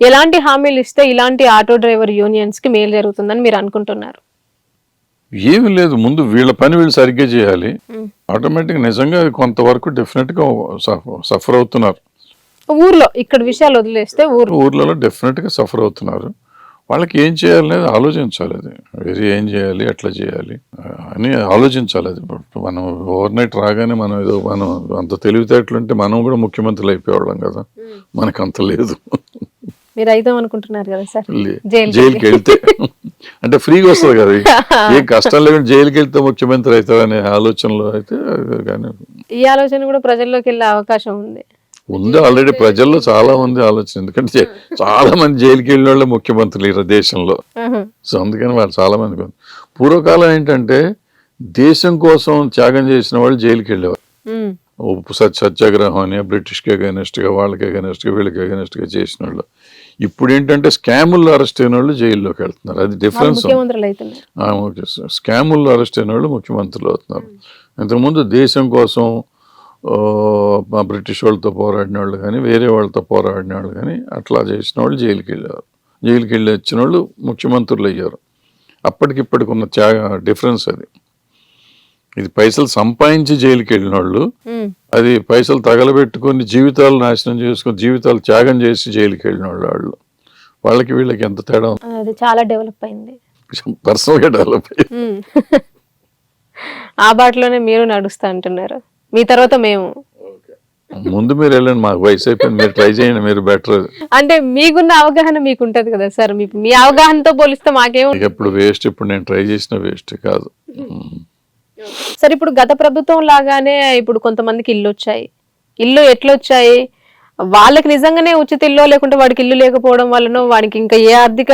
ఎలాంటి హామీలు ఇస్తే ఇలాంటి ఆటో డ్రైవర్ యూనియన్స్కి మేలు జరుగుతుందని మీరు అనుకుంటున్నారు? ఏమి లేదు. ముందు వీళ్ళ పని వీళ్ళు సరిగ్గా చేయాలి. ఆటోమేటిక్ నిజంగా కొంతవరకు డెఫినెట్గా సఫర్ అవుతున్నారు. ఊర్లో ఇక్కడ విషయాలు వదిలేస్తే ఊర్లో ఊర్లలో డెఫినెట్గా సఫర్ అవుతున్నారు. వాళ్ళకి ఏం చేయాలనేది ఆలోచించాలి అది. వేరే ఏం చేయాలి ఎట్లా చేయాలి అని ఆలోచించాలి అది. మనం ఓవర్ నైట్ రాగానే మనం ఏదో మనం అంత తెలివితేటలుంటే మనం కూడా ముఖ్యమంత్రులు అయిపోయేవాళ్ళం కదా. మనకు అంత లేదు. మీరు అయిదాం అనుకుంటున్నారు కదా సార్? జైలుకి వెళ్తే అంటే ఫ్రీగా వస్తుంది కదా ఏ కష్టం లేకుండా జైలుకి వెళ్తే ముఖ్యమంత్రి అవుతారనే ఆలోచనలో అయితే కానీ ఈ ఆలోచన కూడా ప్రజల్లోకి వెళ్ళే అవకాశం ఉంది. ఉంది ఆల్రెడీ ప్రజల్లో చాలా మంది ఆలోచన. ఎందుకంటే చాలా మంది జైలుకి వెళ్ళిన వాళ్ళే ముఖ్యమంత్రులు దేశంలో. సో అందుకని వాళ్ళు చాలా మంది పూర్వకాలం ఏంటంటే దేశం కోసం త్యాగం చేసిన వాళ్ళు జైలుకి వెళ్ళేవారు సత్యాగ్రహం అని బ్రిటిష్కి అగెనెస్ట్గా వాళ్ళకి అగెనెస్ట్గా వీళ్ళకి అగెనెస్ట్గా చేసిన వాళ్ళు. ఇప్పుడు ఏంటంటే స్కాముల్లో అరెస్ట్ అయిన వాళ్ళు జైల్లోకి వెళ్తున్నారు. అది డిఫరెన్స్ స్కాముల్లో అరెస్ట్ అయిన వాళ్ళు ముఖ్యమంత్రులు అవుతున్నారు. ఇంతకుముందు దేశం కోసం బ్రిటిష్ వాళ్ళతో పోరాడిన వాళ్ళు కానీ వేరే వాళ్ళతో పోరాడిన వాళ్ళు కానీ అట్లా చేసిన వాళ్ళు జైలుకి వెళ్ళారు జైలుకి వెళ్ళి వచ్చిన వాళ్ళు ముఖ్యమంత్రులు అయ్యారు. అప్పటికిప్పటికి ఉన్న త్యాగ డిఫరెన్స్ అది. ఇది పైసలు సంపాదించి జైలుకి వెళ్ళిన వాళ్ళు ఉమ్. అది పైసలు తగలబెట్టుకొని జీవితాలు నాశనం చేసుకొని జీవితాలు త్యాగం చేసి జైలుకి వెళ్ళిన వాళ్ళు వాళ్ళు. వాళ్ళకి వీళ్ళకి ఎంత తేడా అది చాలా డెవలప్ అయింది. పర్సనల్గా డెవలప్ ఉమ్. ఆ బాటలోనే మీరు నడుస్తా అంటున్నారు. మీ తర్వాత మేము. ముందు మీరు వెళ్ళండి మాకు వయసు అయిపోయింది. మీరు ట్రై చేయండి మీరు బెటర్. అంటే మీకున్న అవగాహన మీకు ఉంటది కదా సార్. మీకు మీ అవగాహనతో పోలిస్తే మాకేం ఎప్పుడు వేస్ట్ ఇప్పుడు నేను ట్రై చేసిన వేస్ట్ కాదు. సరే ఇప్పుడు గత ప్రభుత్వం లాగానే ఇప్పుడు కొంతమందికి ఇల్లు వచ్చాయి. ఇల్లు ఎట్లా వచ్చాయి వాళ్ళకి నిజంగానే ఉచిత ఇల్లు లేకుంటే వాడికి ఇల్లు లేకపోవడం వల్లనో వాడికి ఇంకా ఏ ఆర్థిక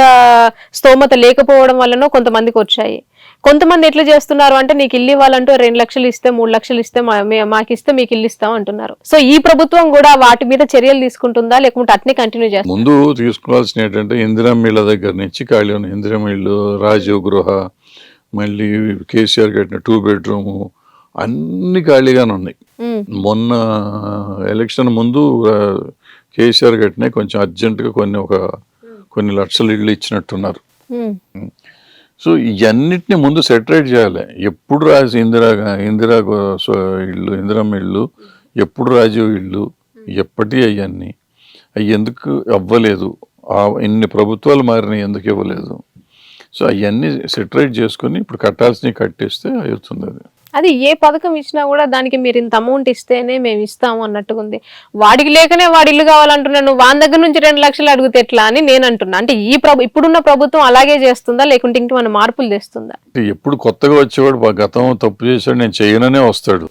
స్తోమత లేకపోవడం వల్లనో కొంతమందికి వచ్చాయి. కొంతమంది ఎట్లా చేస్తున్నారు అంటే నీకు ఇల్లు ఇవ్వాలంటూ రెండు లక్షలు ఇస్తే మూడు లక్షలు ఇస్తే మాకు ఇస్తే మీకు ఇల్లు ఇస్తాం అంటున్నారు. సో ఈ ప్రభుత్వం కూడా వాటి మీద చర్యలు తీసుకుంటుందా? లేకుంటే అట్నే కంటిన్యూ చేస్తుందా? ముందు తీసుకోవాల్సిన ఏంటంటే ఇందిరమ్మిళ్ళ దగ్గర నుంచి ఖాళీ ఉన్న ఇందిరమ్మిళ్ళు రాజీవ్ గృహ మళ్ళీ కేసీఆర్ కట్టిన టూ బెడ్రూము అన్ని ఖాళీగానే ఉన్నాయి. మొన్న ఎలక్షన్ ముందు కేసీఆర్ కట్టినాయి కొంచెం అర్జెంటుగా కొన్ని ఒక కొన్ని లక్షల ఇళ్ళు ఇచ్చినట్టున్నారు. సో ఇవన్నిటిని ముందు సెటరేట్ చేయాలి. ఎప్పుడు రాసి ఇందిరా ఇందిరా ఇల్లు ఇందిరమ్మ ఇల్లు ఎప్పుడు రాజీవ్ ఇల్లు ఎప్పటి అవన్నీ అవి ఎందుకు అవ్వలేదు? ఇన్ని ప్రభుత్వాలు మారినాయి ఎందుకు ఇవ్వలేదు? సో అవన్నీ సెటరేట్ చేసుకొని ఇప్పుడు కట్టాల్సినవి కట్టేస్తే అవుతుంది అది. అది ఏ పథకం ఇచ్చినా కూడా దానికి మీరు ఇంత అమౌంట్ ఇస్తేనే మేము ఇస్తాము అన్నట్టుగా ఉంది. వాడికి లేకనే వాడి ఇల్లు కావాలంటున్నాను వాని దగ్గర నుంచి రెండు లక్షలు అడిగితే ఎట్లా? అని నేను అంటున్నా. అంటే ఈ ప్రభు ఇప్పుడున్న ప్రభుత్వం అలాగే చేస్తుందా? లేకుంటే ఇంకేమైనా మార్పులు తెస్తుందా? ఎప్పుడు కొత్తగా వచ్చేవాడు "బా, గతం తప్పు చేశాడు నేను చేయననే వస్తాడు.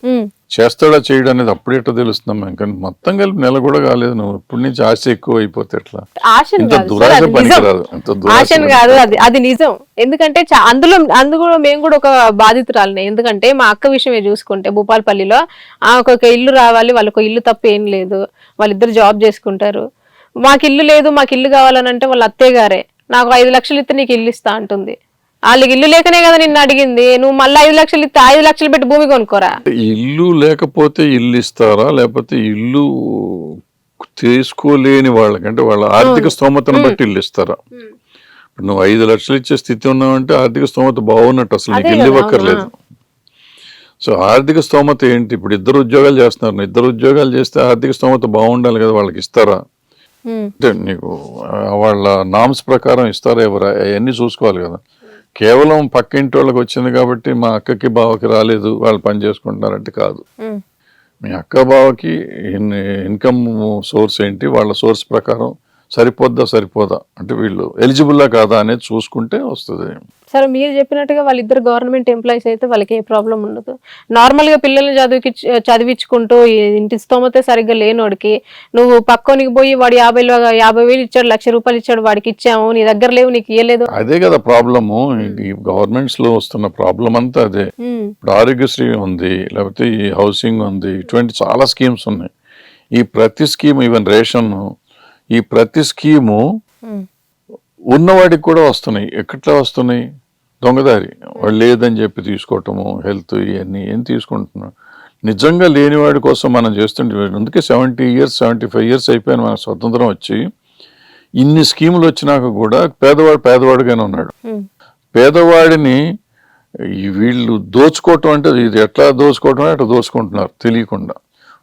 చేస్తాడా చేయడం అనేది అప్పుడే ఎట్లా తెలుస్తున్నాం కానీ మొత్తం కలిపి నెల కూడా కాలేదు నువ్వు. ఇప్పటి నుంచి ఆశ ఎక్కువ అయిపోతే ఎట్లా? ఆశను ఇంత కాదు. దురాశ అది నిజం. పనికిరాదు ఇంత దురాశ ఆశను కాదు అది అది నిజం. ఎందుకంటే చా- అందులో అందులో మేము కూడా ఒక బాధితురాలనే. ఎందుకంటే మా అక్క విషయమే చూసుకుంటే భూపాలపల్లిలో ఆమెకు ఒక ఇల్లు రావాలి వాళ్ళకు ఇల్లు తప్ప ఏం లేదు. వాళ్ళిద్దరు జాబ్ చేసుకుంటారు. మాకు ఇల్లు లేదు మాకు ఇల్లు కావాలని అంటే వాళ్ళ అత్తయ్య గారే. నాకు ఐదు లక్షలు ఇస్తే నీకు ఇల్లు ఇస్తా అంటుంది. వాళ్ళకి ఇల్లు లేకనే కదా నిన్ను అడిగింది. నువ్వు మళ్ళీ ఐదు లక్షలు ఇస్తే ఐదు లక్షలు పెట్టి భూమి కొనుక్కోరా? ఇల్లు లేకపోతే ఇల్లు ఇస్తారా? లేకపోతే ఇల్లు తీసుకోలేని వాళ్ళకంటే వాళ్ళ ఆర్థిక స్తోమతను బట్టి ఇల్లు ఇస్తారా? నువ్వు ఐదు లక్షలు ఇచ్చే స్థితి ఉన్నావంటే ఆర్థిక స్తోమత బాగున్నట్టు అసలు నీకు ఇల్లు ఇవ్వక్కర్లేదు. సో ఆర్థిక స్తోమత ఏంటి? ఇప్పుడు ఇద్దరు ఉద్యోగాలు చేస్తున్నారు. ఇద్దరు ఉద్యోగాలు చేస్తే ఆర్థిక స్తోమత బాగుండాలి కదా వాళ్ళకి ఇస్తారా? అంటే నీకు వాళ్ళ నామ్స్ ప్రకారం ఇస్తారా ఎవరు? అవన్నీ చూసుకోవాలి కదా. కేవలం పక్క ఇంటి వాళ్ళకి వచ్చింది కాబట్టి మా అక్కకి బావకి రాలేదు. వాళ్ళు పని చేసుకుంటున్నారంటే కాదు. మీ అక్క బావకి ఇన్కమ్ సోర్స్ ఏంటి? వాళ్ళ సోర్స్ ప్రకారం సరిపోద్దా సరిపోదా? అంటే వీళ్ళు ఎలిజిబుల్లా కాదా అనేది చూసుకుంటే వస్తుంది. సరే మీరు చెప్పినట్టుగా వాళ్ళిద్దరు గవర్నమెంట్ ఎంప్లాయీస్ అయితే వాళ్ళకి ఏ ప్రాబ్లం ఉండదు. నార్మల్గా పిల్లల్ని చదివికి చదివించుకుంటూ ఇంటి స్తోమతే సరిగ్గా లేనోడికి నువ్వు పక్కోనికి పోయి వాడు యాభై యాభై వేలు ఇచ్చాడు లక్ష రూపాయలు ఇచ్చాడు వాడికి ఇచ్చాము నీ దగ్గర లేవు నీకు ఇయ్యలేదు. అదే కదా ప్రాబ్లము. ఈ గవర్నమెంట్స్లో వస్తున్న ప్రాబ్లం అంతా అదే. ఇప్పుడు ఆరోగ్యశ్రీ ఉంది లేకపోతే ఈ హౌసింగ్ ఉంది ఇటువంటి చాలా స్కీమ్స్ ఉన్నాయి. ఈ ప్రతి స్కీమ్ ఈవెన్ రేషన్ ఈ ప్రతి స్కీము ఉన్నవాడికి కూడా వస్తున్నాయి. ఎక్కట్లా వస్తున్నాయి? దొంగదారి. వాళ్ళు లేదని చెప్పి తీసుకోవటము హెల్త్ ఇవన్నీ ఏం తీసుకుంటున్నాం నిజంగా లేనివాడి కోసం మనం చేస్తుంటే అందుకే seventy years seventy five years అయిపోయిన మన స్వతంత్రం వచ్చి ఇన్ని స్కీములు వచ్చినాక కూడా పేదవాడు పేదవాడుగానే ఉన్నాడు. పేదవాడిని వీళ్ళు దోచుకోవటం అంటే ఇది ఎట్లా దోచుకోవటం అట్లా దోచుకుంటున్నారు తెలియకుండా.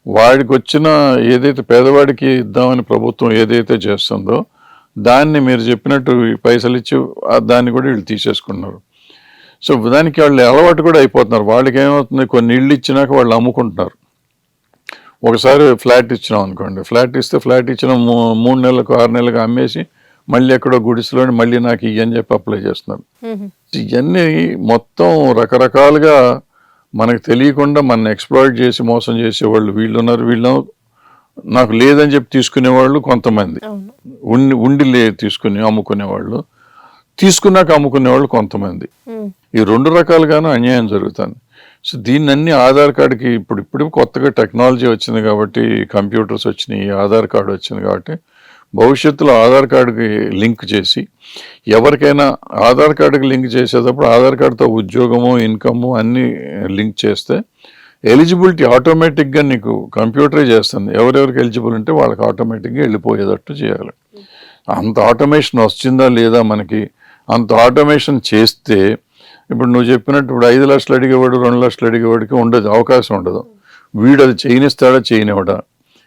వాడికి వచ్చిన ఏదైతే పేదవాడికి ఇద్దామని ప్రభుత్వం ఏదైతే చేస్తుందో దాన్ని మీరు చెప్పినట్టు పైసలు ఇచ్చి దాన్ని కూడా వీళ్ళు తీసేసుకున్నారు సో దానికి వాళ్ళు అలవాటు కూడా అయిపోతున్నారు. వాళ్ళకి ఏమవుతుంది కొన్ని ఇళ్ళు ఇచ్చినాక వాళ్ళు అమ్ముకుంటున్నారు. ఒకసారి ఫ్లాట్ ఇచ్చినాం అనుకోండి. ఫ్లాట్ ఇస్తే ఫ్లాట్ ఇచ్చిన మూడు నెలలకు ఆరు నెలలకు అమ్మేసి మళ్ళీ ఎక్కడో గుడిసెలోని మళ్ళీ నాకు ఇయ్యని చెప్పి అప్లై చేస్తున్నారు. ఇవన్నీ మొత్తం రకరకాలుగా మనకు తెలియకుండా మన ఎక్స్ప్లాయిట్ చేసి మోసం చేసేవాళ్ళు వీళ్ళు ఉన్నారు వీళ్ళు నాకు లేదని చెప్పి తీసుకునేవాళ్ళు కొంతమంది. ఉండి ఉండి లే తీసుకుని అమ్ముకునేవాళ్ళు. తీసుకున్నాక అమ్ముకునేవాళ్ళు కొంతమంది. ఈ రెండు రకాలుగాను అన్యాయం జరుగుతుంది. సో దీన్ని అన్ని ఆధార్ కార్డుకి ఇప్పుడు ఇప్పుడు కొత్తగా టెక్నాలజీ వచ్చింది కాబట్టి కంప్యూటర్స్ వచ్చినాయి ఆధార్ కార్డు వచ్చింది కాబట్టి భవిష్యత్తులో ఆధార్ కార్డుకి లింక్ చేసి ఎవరికైనా ఆధార్ కార్డుకి లింక్ చేసేటప్పుడు ఆధార్ కార్డుతో ఉద్యోగము ఇన్కము అన్నీ లింక్ చేస్తే ఎలిజిబిలిటీ ఆటోమేటిక్గా నీకు కంప్యూటరే చేస్తుంది. ఎవరెవరికి ఎలిజిబుల్ ఉంటే వాళ్ళకి ఆటోమేటిక్గా వెళ్ళిపోయేటట్టు చేయాలి. అంత ఆటోమేషన్ వచ్చిందా లేదా మనకి? అంత ఆటోమేషన్ చేస్తే ఇప్పుడు నువ్వు చెప్పినట్టు ఇప్పుడు ఐదు లక్షలు అడిగేవాడు రెండు లక్షలు అడిగేవాడికి ఉండదు అవకాశం ఉండదు. వీడు అది చేయనిస్తాడా చేయనివాడా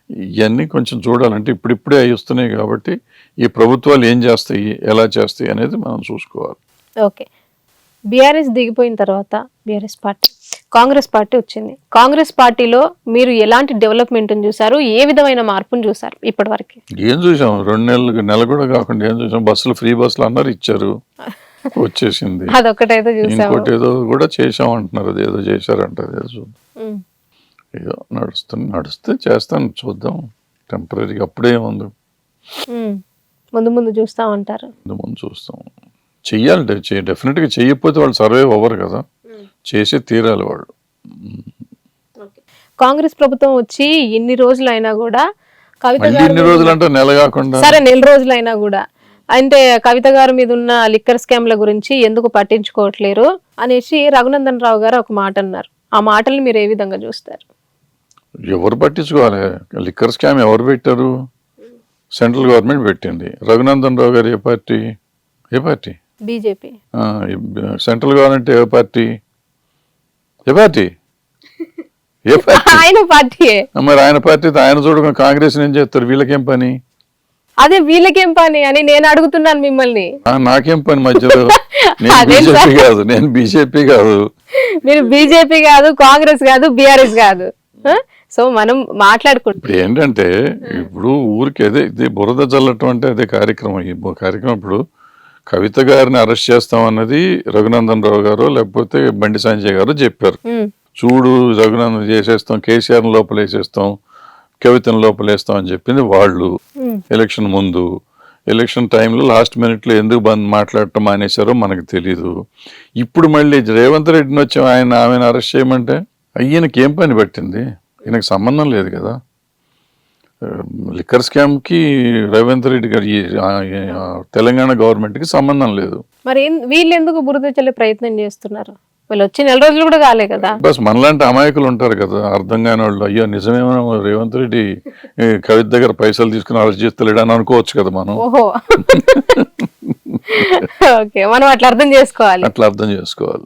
ఇవన్నీ కొంచెం చూడాలంటే ఇప్పుడిప్పుడే అవి వస్తున్నాయి కాబట్టి ఈ ప్రభుత్వాలు ఏం చేస్తాయి ఎలా చేస్తాయి అనేది మనం చూసుకోవాలి. ఓకే. బీఆర్ఎస్ దిగిపోయిన తర్వాత బీఆర్ఎస్ పార్టీ కాంగ్రెస్ పార్టీ వచ్చింది. కాంగ్రెస్ పార్టీలో మీరు ఎలాంటి డెవలప్మెంట్ చూసారు ఏ విధమైన మార్పును చూసారు ఇప్పటి వరకు ఏం చూసాం? రెండు నెలలు నెల కూడా కాకుండా ఏం చూసాం? బస్సులు ఫ్రీ బస్సులు అన్నారు ఇచ్చారు. వచ్చేసింది. అదొక్కటైతే చూసాము. ఇంకోటి ఏదో కూడా చేసాం అంటున్నారు అది ఏదో చేశారంట చూద్దాం. ఏదో నడుస్తుంది నడిస్తే చేస్తాను చూద్దాం. టెంపరీగా అప్పుడే ఉంది. ముందు ముందు చూస్తా ఉంటారు ముందు ముందు చూస్తాం. చెయ్యాలి డెఫినెట్గా చెయ్యకపోతే వాళ్ళు సర్వే అవ్వరు కదా. చేసి తీరాలి వాళ్ళు. కాంగ్రెస్ ప్రభుత్వం వచ్చి ఎన్ని రోజులు అయినా కూడా కవిత ఇన్ని రోజులు అంటే నెల కాకుండా. సరే నెల రోజులైనా కూడా. అంటే కవిత గారి మీద ఉన్న లిక్కర్ స్కామ్ల గురించి ఎందుకు పట్టించుకోవట్లేరు అనేసి రఘునందన్ రావు గారు ఒక మాట అన్నారు. ఆ మాటల్ని మీరు ఏ విధంగా చూస్తారు? ఎవరు పట్టించుకోవాలి? లిక్కర్ స్కామ్ ఎవరు పెట్టారు? సెంట్రల్ గవర్నమెంట్ పెట్టింది. రఘునందన్ రావు గారు ఏ పార్టీ? ఏ పార్టీ? బీజేపీ. సెంట్రల్ గవర్నమెంట్ ఏ పార్టీ? ఏ పార్టీ? ఏ పార్టీ? ఆయన పార్టీయే. మరి ఆయన పార్టీతో ఆయన చూడకుండా కాంగ్రెస్ ఏం చేస్తారు? వీళ్ళకేం పని? అదే వీళ్ళకేం పని అని నేను అడుగుతున్నాను మిమ్మల్ని. నాకేం పని మధ్యలో? నేను? బీజేపీ కాదు. నేను బీజేపీ కాదు. మీరు బీజేపీ కాదు కాంగ్రెస్ కాదు బీఆర్ఎస్ కాదు? సో మనం మాట్లాడుకుంటాం ఇప్పుడు ఏంటంటే ఇప్పుడు ఊరికి అదే ఇది బురద జల్లటం అంటే అదే కార్యక్రమం. ఈ కార్యక్రమం ఇప్పుడు కవిత గారిని అరెస్ట్ చేస్తామన్నది రఘునందన్ రావు గారు లేకపోతే బండి సంజయ్ గారు చెప్పారు. చూడు రఘునందన్ చేసేస్తాం కేసీఆర్ లోపలేసేస్తాం కవితను లోపలేస్తాం అని చెప్పింది వాళ్ళు. ఎలక్షన్ ముందు. ఎలక్షన్ టైంలో లాస్ట్ మినిట్లో ఎందుకు బంద్ మాట్లాడటం మానేశారో మనకు తెలీదు. ఇప్పుడు మళ్ళీ రేవంత్ రెడ్డిని వచ్చి ఆయన ఆమెను అరెస్ట్ చేయమంటే అయ్యనకి ఏం పని పట్టింది? ఈయనకు సంబంధం లేదు కదా. లిక్కర్ స్కామ్కి రేవంత్ రెడ్డి గారి తెలంగాణ గవర్నమెంట్కి సంబంధం లేదు. మరి వీళ్ళు ఎందుకు బురద చల్లే ప్రయత్నం చేస్తున్నారు? వీళ్ళు వచ్చి నెల రోజులు కూడా కాలే కదా. బస్ మనలాంటి అమాయకులు ఉంటారు కదా అర్థం కాని వాళ్ళు. అయ్యో నిజమేమో రేవంత్ రెడ్డి కవిత దగ్గర పైసలు తీసుకుని అరెస్ట్ చేస్తలేడు అని అనుకోవచ్చు కదా మనం. ఓహో. ఓకే మనం అట్లా అర్థం చేసుకోవాలి. అట్లా అర్థం చేసుకోవాలి.